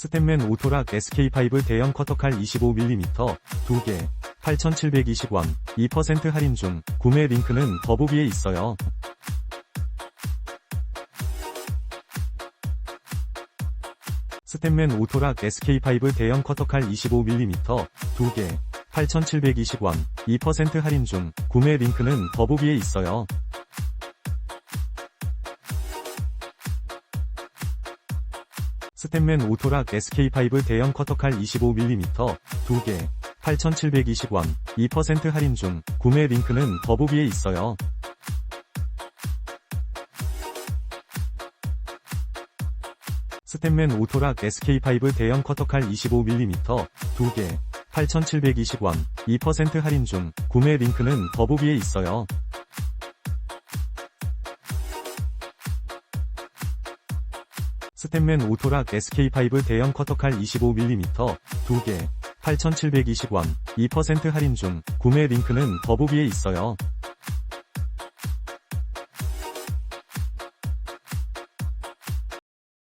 스탠맨 오토락 SK5 대형 커터칼 25mm 2개 8,720원 2% 할인 중 구매 링크는 더보기에 있어요. 스탠맨 오토락 SK5 대형 커터칼 25mm 2개 8,720원 2% 할인 중 구매 링크는 더보기에 있어요. 스탠맨 오토락 SK5 대형 커터칼 25mm 2개 8,720원 2% 할인 중 구매 링크는 더보기에 있어요. 스탠맨 오토락 SK5 대형 커터칼 25mm 2개 8,720원 2% 할인 중 구매 링크는 더보기에 있어요. 스탠맨 오토락 SK5 대형 커터칼 25mm 2개 8,720원 2% 할인 중 구매 링크는 더보기에 있어요.